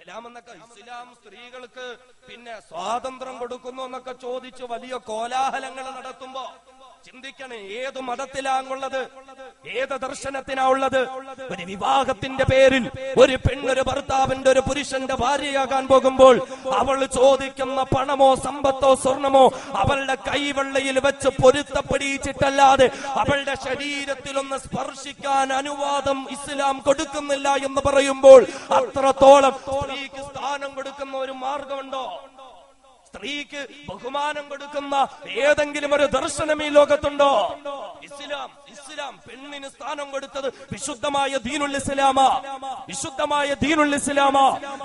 ഇസ്ലാം എന്നൊക്കെ ഇസ്ലാം സ്ത്രീകൾക്ക് പിന്നെ സ്വാതന്ത്ര്യം കൊടുക്കുന്നു എന്നൊക്കെ ചോദിച്ച് വലിയ കോലാഹലങ്ങൾ നടത്തുമ്പോ ചിന്തിക്കണേ ഏത് മതത്തിലാണുള്ളത് ഏത് ദർശനത്തിനാ ഉള്ളത്? ഒരു വിവാഹത്തിന്റെ പേരിൽ ഒരു പെണ്ണൊരു ഭർത്താവിന്റെ ഒരു പുരുഷന്റെ ഭാര്യയാകാൻ പോകുമ്പോൾ അവൾ ചോദിക്കുന്ന പണമോ സമ്പത്തോ സ്വർണമോ അവളുടെ കൈവെള്ളയിൽ വെച്ച് പൊരുത്തപ്പെടിയിച്ചിട്ടല്ലാതെ അവളുടെ ശരീരത്തിൽ ഒന്ന് സ്പർശിക്കാൻ അനുവാദം ഇസ്ലാം കൊടുക്കുന്നില്ല എന്ന് പറയുമ്പോൾ അത്രത്തോളം സ്ഥാനം കൊടുക്കുന്ന ഒരു മാർഗമുണ്ടോ? സ്ത്രീക്ക് ബഹുമാനം കൊടുക്കുന്ന ഏതെങ്കിലും ഒരു ദർശനം ഈ ലോകത്തുണ്ടോ? ഇസ്ലാം ഇസ്ലാം പെണ്ണിന് സ്ഥാനം കൊടുത്തത് വിശുദ്ധമായ ദീനുൽ ഇസ്ലാമ. വിശുദ്ധമായ ദീനുൽ ഇസ്ലാമ.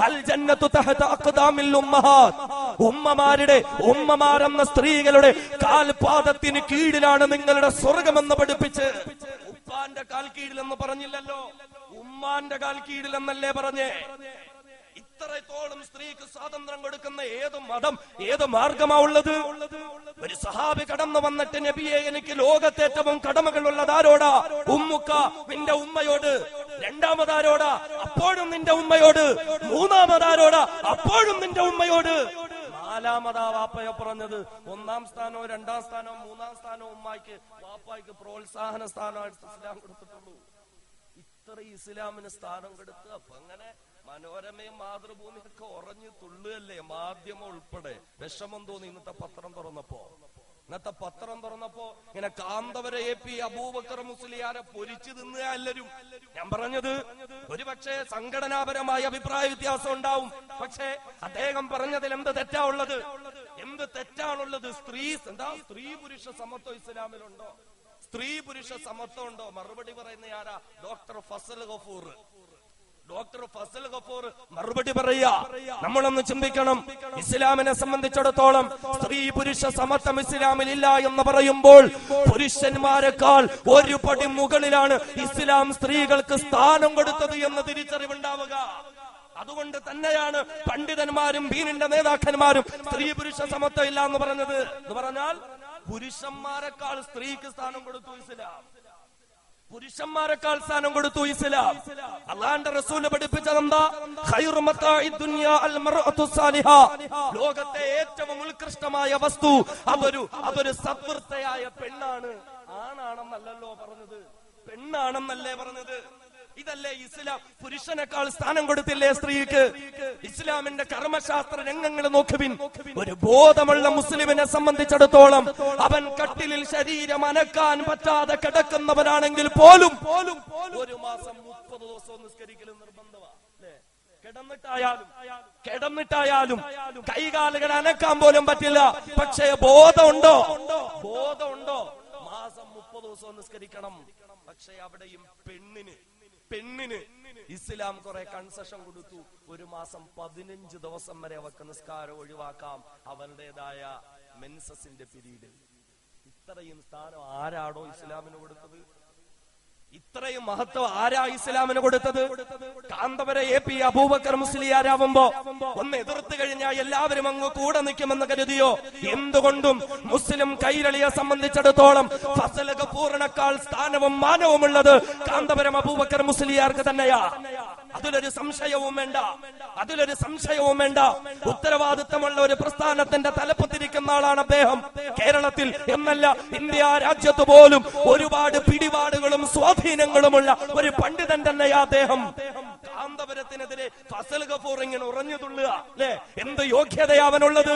അൽ ജന്നത്തു തഹത അഖ്ദാമിൽ ഉമ്മഹാത് ഉമ്മമാരുടെ ഉമ്മമാരെന്ന സ്ത്രീകളുടെ കാൽപാദത്തിന് കീഴിലാണ് നിങ്ങളുടെ സ്വർഗമെന്ന് പഠിപ്പിച്ച്. ഉപ്പാന്റെ കാൽ കീഴിലെന്ന് പറഞ്ഞില്ലല്ലോ. ഉമ്മാന്റെ കാൽ കീഴിലെന്നല്ലേ പറഞ്ഞേ? ഇത്രത്തോളം സ്ത്രീക്ക് സ്വാതന്ത്ര്യം കൊടുക്കുന്ന ഏത് മതം ഏത് മാർഗമാ ഉള്ളത്? ഒരു സഹാബി കടന്നു വന്നിട്ട് നബിയെ എനിക്ക് ലോകത്തെ ഏറ്റവും കടമകളുള്ളത് ആരോടാ ഉമ്മുക്ക നിന്റെ ഉമ്മയോട്. രണ്ടാമതാരോടാ? അപ്പോഴും നിന്റെ ഉമ്മയോട്. മൂന്നാമതാരോടാ? അപ്പോഴും നിന്റെ ഉമ്മയോട്. നാലാമതാ വാപ്പയെ പറഞ്ഞത് ഒന്നാം സ്ഥാനവും രണ്ടാം സ്ഥാനവും മൂന്നാം സ്ഥാനവും ഉമ്മായിക്ക് വാപ്പായ്ക്ക് പ്രോത്സാഹന സ്ഥാനമായിട്ട് കൊടുത്തിട്ടുള്ളൂ. ഇത്ര ഇസ്ലാമിന് സ്ഥാനം കൊടുത്ത്? അപ്പൊ അങ്ങനെ മനോരമയും മാതൃഭൂമിയും ഒക്കെ ഉറഞ്ഞു തുള്ളുകല്ലേ മാധ്യമം ഉൾപ്പെടെ? വിഷമം തോന്നി ഇന്നത്തെ പത്രം തുറന്നപ്പോ. ഇന്നത്തെ പത്രം തുറന്നപ്പോ ഇങ്ങനെ കാന്തവരെ എ പി അബൂബക്കർ മുസ്ലിയാരെ പൊരിച്ചു തിന്നുക എല്ലാരും. ഞാൻ പറഞ്ഞത് ഒരുപക്ഷെ സംഘടനാപരമായ അഭിപ്രായ വ്യത്യാസം ഉണ്ടാവും. പക്ഷേ അദ്ദേഹം പറഞ്ഞതിൽ എന്ത് തെറ്റാ ഉള്ളത്? എന്ത് തെറ്റാണുള്ളത്? സ്ത്രീ എന്താ സ്ത്രീ പുരുഷ സമത്വം ഇസ്ലാമിലുണ്ടോ? സ്ത്രീ പുരുഷ സമത്വം ഉണ്ടോ? മറുപടി പറയുന്ന ആരാ? ഡോക്ടർ ഫസൽ ഗഫൂർ. ഡോക്ടർ ഫസൽ ഗഫൂർ മറുപടി പറയാ നമ്മളൊന്ന് ചിന്തിക്കണം. ഇസ്ലാമിനെ സംബന്ധിച്ചിടത്തോളം സ്ത്രീ പുരുഷ സമത്വം ഇസ്ലാമിൽ ഇല്ല എന്ന് പറയുമ്പോൾ പുരുഷന്മാരെക്കാൾ ഒരു പടി മുകളിലാണ് ഇസ്ലാം സ്ത്രീകൾക്ക് സ്ഥാനം കൊടുത്തത് എന്ന് തിരിച്ചറിവുണ്ടാവുക. അതുകൊണ്ട് തന്നെയാണ് പണ്ഡിതന്മാരും ഭീനിന്റെ നേതാക്കന്മാരും സ്ത്രീ പുരുഷ സമത്വം ഇല്ല എന്ന് പറഞ്ഞത്. എന്ന് പറഞ്ഞാൽ പുരുഷന്മാരെക്കാൾ സ്ത്രീക്ക് സ്ഥാനം കൊടുത്തു ഇസ്ലാം. പുരുഷന്മാരെക്കാൾ സ്ഥാനം കൊടുത്തു ഇസ്ലാം. അള്ളാന്റെ റസൂൽ പഠിപ്പിച്ചത് ലോകത്തെ ഏറ്റവും ഉത്കൃഷ്ടമായ വസ്തു അതൊരു അതൊരു സത്വൃത്തയായ പെണ്ണാണ്. ആണാണെന്നല്ലല്ലോ പറഞ്ഞത്. പെണ്ണാണെന്നല്ലേ പറഞ്ഞത്. ഇതല്ലേ ഇസ്ലാം? പുരുഷനേക്കാൾ സ്ഥാനം കൊടുത്തില്ലേ സ്ത്രീക്ക്? ഇസ്ലാമിന്റെ കർമ്മശാസ്ത്ര രംഗങ്ങൾ നോക്കുവിൻ ഒരു ബോധമുള്ള മുസ്ലിമിനെ സംബന്ധിച്ചിടത്തോളം അവൻ കട്ടിലിൽ ശരീരം അനക്കാൻ പറ്റാതെ കിടക്കുന്നവനാണെങ്കിൽ പോലും പോലും ഒരു മാസം മുപ്പത് ദിവസവും നിസ്കരിക്കലും നിർബന്ധമാണ് കിടന്നിട്ടായാലും കിടന്നിട്ടായാലും കൈകാലുകൾ അനക്കാൻ പോലും പറ്റില്ല. പക്ഷേ ബോധമുണ്ടോ? ബോധമുണ്ടോ? മാസം മുപ്പത് ദിവസം നിസ്കരിക്കണം. പക്ഷേ അവിടെയും പെണ്ണിന് പെണ്ണിന് ഇസ്ലാം കുറെ കൺസെഷൻ കൊടുത്തു. ഒരു മാസം പതിനഞ്ച് ദിവസം വരെ അവർക്ക് നിസ്കാരം ഒഴിവാക്കാം. അവരുടേതായ മെൻസസിന്റെ പിരീഡ്. ഇത്രയും സ്ഥാനം ആരാടോ ഇസ്ലാമിന് കൊടുത്തത്? ഇത്രയും മഹത്വം ആരാ ഇസ്ലാമിന് കൊടുത്തത്? കാന്തപുര എ പി അബൂബക്കർ മുസ്ലിയാരാവുമ്പോ ഒന്ന് എതിർത്ത് കഴിഞ്ഞാൽ എല്ലാവരും അങ്ങ് കൂടെ നിൽക്കുമെന്ന് കരുതിയോ? എന്തുകൊണ്ടും മുസ്ലിം കൈരളിയെ സംബന്ധിച്ചിടത്തോളം ഫസൽ ഗഫൂറിനേക്കാൾ സ്ഥാനവും മാനവുമുള്ളത് കാന്തപുരം അബൂബക്കർ മുസ്ലിയാർക്ക് തന്നെയാ. അതിലൊരു സംശയവും വേണ്ട. അതിലൊരു സംശയവും വേണ്ട. ഉത്തരവാദിത്തമുള്ള ഒരു പ്രസ്ഥാനത്തിന്റെ തലപ്പത്തിരിക്കുന്ന ആളാണ് അദ്ദേഹം. കേരളത്തിൽ എന്നല്ല ഇന്ത്യ രാജ്യത്ത് പോലും ഒരുപാട് പിടിപാടുകളും സ്വാധീനങ്ങളുമുള്ള ഒരു പണ്ഡിതൻ തന്നെയാ അദ്ദേഹം. കാന്തപുരത്തിനെതിരെ ഫസൽ ഗഫൂർ ഇങ്ങനെ ഉറഞ്ഞു തുള്ളുക അല്ലെ? എന്ത് യോഗ്യതയാ അവനുള്ളത്?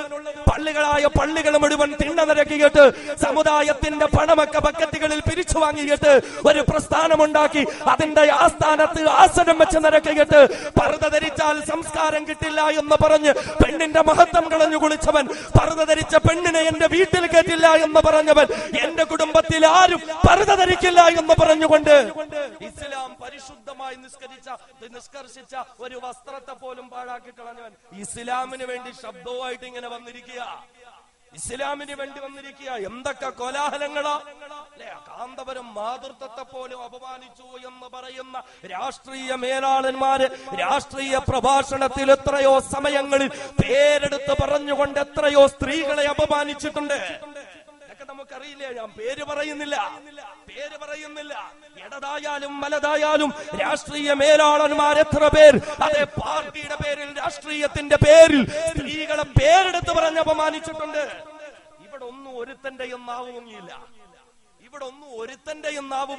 പള്ളികളായ പള്ളികൾ മുഴുവൻ തിണ്ണ നിരക്കിയിട്ട് സമുദായത്തിന്റെ പണമൊക്കെ ബക്കറ്റുകളിൽ പിരിച്ചു വാങ്ങിയിട്ട് ഒരു പ്രസ്ഥാനമുണ്ടാക്കി അതിന്റെ ആസ്ഥാനത്ത് ആസനം വെച്ച് നിരക്കിയിട്ട് പറുത ധരിച്ചാൽ സംസ്കാരം കിട്ടില്ല എന്ന് പറഞ്ഞ് പെണ്ണിന്റെ മഹത്വം കളഞ്ഞു കുളിച്ചവൻ പറുത ധരിച്ച പെണ്ണിനെ എന്റെ വീട്ടിൽ കേട്ടില്ല എന്ന് പറഞ്ഞവൻ എന്റെ കുടുംബത്തിൽ ആരും പറുത ധരിക്കില്ല എന്ന് പറഞ്ഞുകൊണ്ട് ഇസ്ലാം പരിശുദ്ധമായി നിസ്കരിച്ച നിഷ്കർഷിച്ച ഒരു വസ്ത്രത്തെ പോലും പാഴാക്കി കളഞ്ഞവൻ. ഇസ്ലാമിന് വേണ്ടി ശബ്ദവുമായിട്ട് ഇങ്ങനെ വന്നിരിക്കുക. ഇസ്ലാമിന് വേണ്ടി വന്നിരിക്കുക. എന്തൊക്കെ കോലാഹലങ്ങളാ? അല്ലെ കാന്തപുരം മാതൃത്വത്തെ പോലും അപമാനിച്ചു എന്ന് പറയുന്ന രാഷ്ട്രീയ മേലാളന്മാര് രാഷ്ട്രീയ പ്രഭാഷണത്തിൽ എത്രയോ സമയങ്ങളിൽ പേരെടുത്ത് പറഞ്ഞുകൊണ്ട് എത്രയോ സ്ത്രീകളെ അപമാനിച്ചിട്ടുണ്ട്. ഇതൊക്കെ ഞാൻ പേര് പറയുന്നില്ല. പേര് പറയുന്നില്ല. ഇടതായാലും വലതായാലും രാഷ്ട്രീയ മേലാളന്മാർ എത്ര പേർ? അതെ പാർട്ടിയുടെ പേരിൽ രാഷ്ട്രീയത്തിന്റെ പേരിൽ സ്ത്രീകളെ പേരെടുത്ത് പറഞ്ഞ് അപമാനിച്ചിട്ടുണ്ട്. ഇവിടെ ഒന്നും ഒരുത്തന്റെ നാവ് ഒന്നും ഒരുത്തന്റെയും നാവ്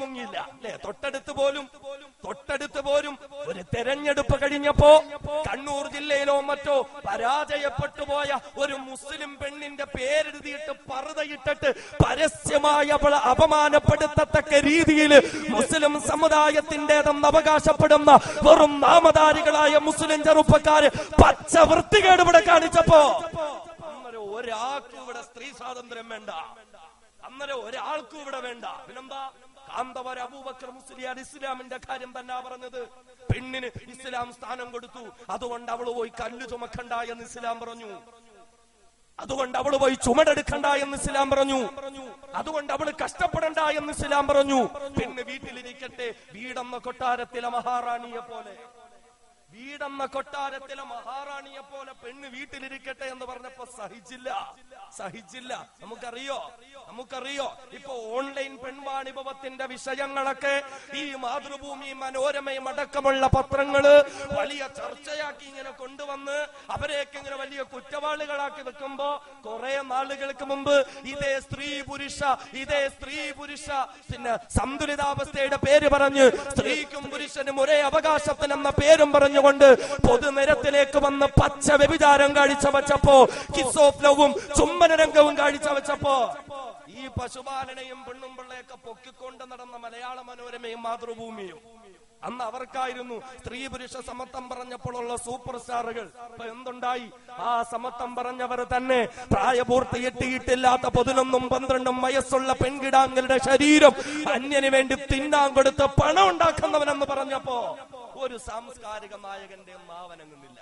അല്ലെ? തൊട്ടടുത്ത് പോലും തൊട്ടടുത്ത് പോലും ഒരു തെരഞ്ഞെടുപ്പ് കഴിഞ്ഞപ്പോ കണ്ണൂർ ജില്ലയിലോ മറ്റോ പരാജയപ്പെട്ടു പോയ ഒരു മുസ്ലിം പെണ്ണിന്റെ പേരെഴുതിയിട്ട് പറുതയിട്ടിട്ട് പരസ്യമായ അപമാനപ്പെടുത്തത്തക്ക രീതിയിൽ മുസ്ലിം സമുദായത്തിന്റേതെന്ന് അവകാശപ്പെടുന്ന വെറും നാമധാരികളായ മുസ്ലിം ചെറുപ്പക്കാര് പച്ച വൃത്തികേട് ഇവിടെ കാണിച്ചപ്പോ ഒരാൾക്കും ഇവിടെ സ്ത്രീ സ്വാതന്ത്ര്യം വേണ്ട. അന്നേരം ഒരാൾക്കും ഇവിടെ വേണ്ട. പിന്നെന്താ? അബൂബക്കർ ഇസ്ലാമിന്റെ കാര്യം തന്നെ പറഞ്ഞത്. പെണ്ണിന് ഇസ്ലാം സ്ഥാനം കൊടുത്തു. അതുകൊണ്ട് അവൾ പോയി കല്ല് ചുമക്കണ്ട എന്ന് ഇസ്ലാം പറഞ്ഞു. അതുകൊണ്ട് അവൾ പോയി ചുമടെടുക്കണ്ട എന്ന് ഇസ്ലാം പറഞ്ഞു. അതുകൊണ്ട് അവൾ കഷ്ടപ്പെടണ്ട എന്ന് ഇസ്ലാം പറഞ്ഞു. പിന്നെ വീട്ടിലിരിക്കട്ടെ. വീടെന്ന കൊട്ടാരത്തിലെ മഹാറാണിയെ പോലെ. വീടെന്ന കൊട്ടാരത്തിലെ മഹാറാണിയെ പോലെ പെണ്ണ് വീട്ടിലിരിക്കട്ടെ എന്ന് പറഞ്ഞപ്പോ സഹിച്ചില്ല. സഹിച്ചില്ല. നമുക്കറിയോ? നമുക്കറിയോ? ഇപ്പൊ ഓൺലൈൻ പെൺവാണിഭവത്തിന്റെ വിഷയങ്ങളൊക്കെ ഈ മാതൃഭൂമി മനോരമയും അടക്കമുള്ള പത്രങ്ങൾ വലിയ ചർച്ചയാക്കി ഇങ്ങനെ കൊണ്ടുവന്ന് അവരെയൊക്കെ ഇങ്ങനെ വലിയ കുറ്റവാളികളാക്കി വെക്കുമ്പോ കുറെ നാളുകൾക്ക് മുമ്പ് ഇതേ സ്ത്രീ പുരുഷ ഇതേ സ്ത്രീ പുരുഷ പിന്നെ സന്തുലിതാവസ്ഥയുടെ പേര് പറഞ്ഞ് സ്ത്രീക്കും പുരുഷനും ഒരേ അവകാശത്തിനെന്ന പേരും പറഞ്ഞുകൊണ്ട് പൊതുനിരത്തിലേക്ക് വന്ന് പച്ച വ്യഭിചാരം കാഴ്ച വച്ചപ്പോ കിസ് ഓഫ് ലവും ചുമ്മന രംഗവും കാഴ്ച വെച്ചപ്പോ ഈ പശുപാലനയും പെണ്ണും പിള്ളയൊക്കെ പൊക്കിക്കൊണ്ട് നടന്ന മലയാള മനോരമയും മാതൃഭൂമിയും. അന്ന് അവർക്കായിരുന്നു സ്ത്രീ പുരുഷ സമത്വം പറഞ്ഞപ്പോഴുള്ള സൂപ്പർ സ്റ്റാറുകൾ ഇപ്പൊ എന്തുണ്ടായി? ആ സമത്വം പറഞ്ഞവർ തന്നെ പ്രായപൂർത്തി എട്ടിയിട്ടില്ലാത്ത പതിനൊന്നും പന്ത്രണ്ടും വയസ്സുള്ള പെൺകിടാങ്ങളുടെ ശരീരം അന്യന് വേണ്ടി തിന്നാൻ കൊടുത്ത് പണം ഉണ്ടാക്കുന്നവനെന്ന് പറഞ്ഞപ്പോ ഒരു സാംസ്കാരിക നായകന്റെ നാവനങ്ങുന്നില്ല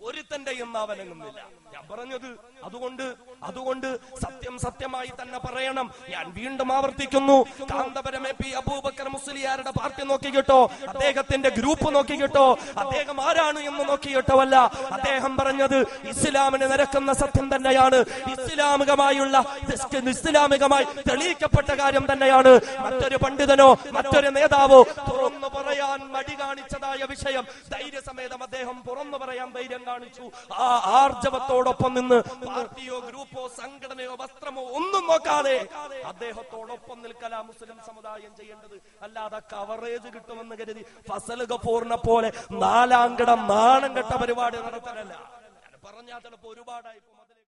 ഒരുത്തന്റെയും നാവനങ്ങുന്നില്ല ഞാൻ പറഞ്ഞത് അതുകൊണ്ട് അതുകൊണ്ട് സത്യം സത്യമായി തന്നെ പറയണം. ഞാൻ വീണ്ടും ആവർത്തിക്കുന്നു. Kanthapuram A P. അബൂബക്കർ മുസ്ലിയാരുടെ പാർട്ടി നോക്കി കിട്ടോ അദ്ദേഹത്തിന്റെ ഗ്രൂപ്പ് നോക്കി കിട്ടോ അദ്ദേഹം ആരാണ് എന്ന് നോക്കി കിട്ടോവല്ല അദ്ദേഹം പറഞ്ഞത് ഇസ്ലാമിന് നിരക്കുന്ന സത്യം തന്നെയാണ്. ഇസ്ലാമികമായുള്ള ഇസ്ലാമികമായി തെളിയിക്കപ്പെട്ട കാര്യം തന്നെയാണ്. മറ്റൊരു പണ്ഡിതനോ മറ്റൊരു നേതാവോ തുറന്നു പറയാൻ മടി കാണിച്ചതായ വിഷയം. ധൈര്യസമേതം അദ്ദേഹം തുറന്നു പറയാൻ ധൈര്യം കാണിച്ചു. ആ ആർജവത്തോടൊപ്പം നിന്ന് പാർട്ടിയോ ഗ്രൂപ്പോ സംഘടനയോ വസ്ത്രമോ ഒന്നും നോക്കാതെ അദ്ദേഹത്തോടൊപ്പം നിൽക്കല മുസ്ലിം സമുദായം ചെയ്യേണ്ടത്. അല്ലാതെ കവറേജ് കിട്ടുമെന്ന് കരുതി ഫസൽ ഗഫൂറിനെ പോലെ നാലാം കിടം നാണം കെട്ട പരിപാടി നടത്തലല്ല പറഞ്ഞാൽ ചിലപ്പോ ഒരുപാടായി.